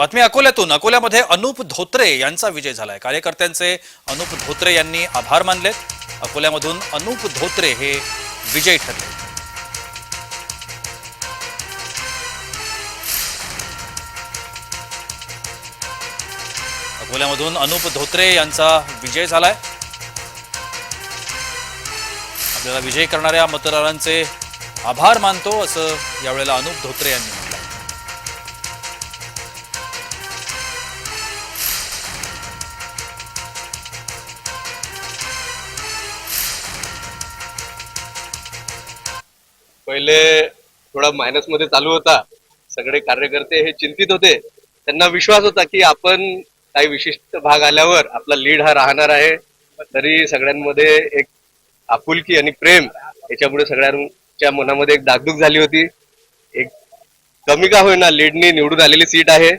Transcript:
बातमी अकोल्यातून. अकोल्यामध्ये अनुप धोत्रे यांचा विजय झालाय. कार्यकर्त्यांचे अनुप धोत्रे यांनी आभार मानलेत. अकोल्यामधून अनुप धोत्रे हे विजयी ठरले. अकोल्यामधून अनुप धोत्रे यांचा विजय झालाय. आपल्याला विजय करणाऱ्या मतदारांचे आभार मानतो असं यावेळेला अनुप धोत्रे यांनी पहिले थोडा मायनसमध्ये चालू होता. सगळे कार्यकर्ते हे चिंतित होते. त्यांना विश्वास होता की आपण काही विशिष्ट भाग आल्यावर आपला लीड हा राहणार आहे. तरी सगळ्यांमध्ये एक आपुलकी आणि प्रेम याच्यामुळे सगळ्यांच्या मनामध्ये एक दागदूक झाली होती. एक कमी का होईना लीडनी निवडून आलेली सीट आहे.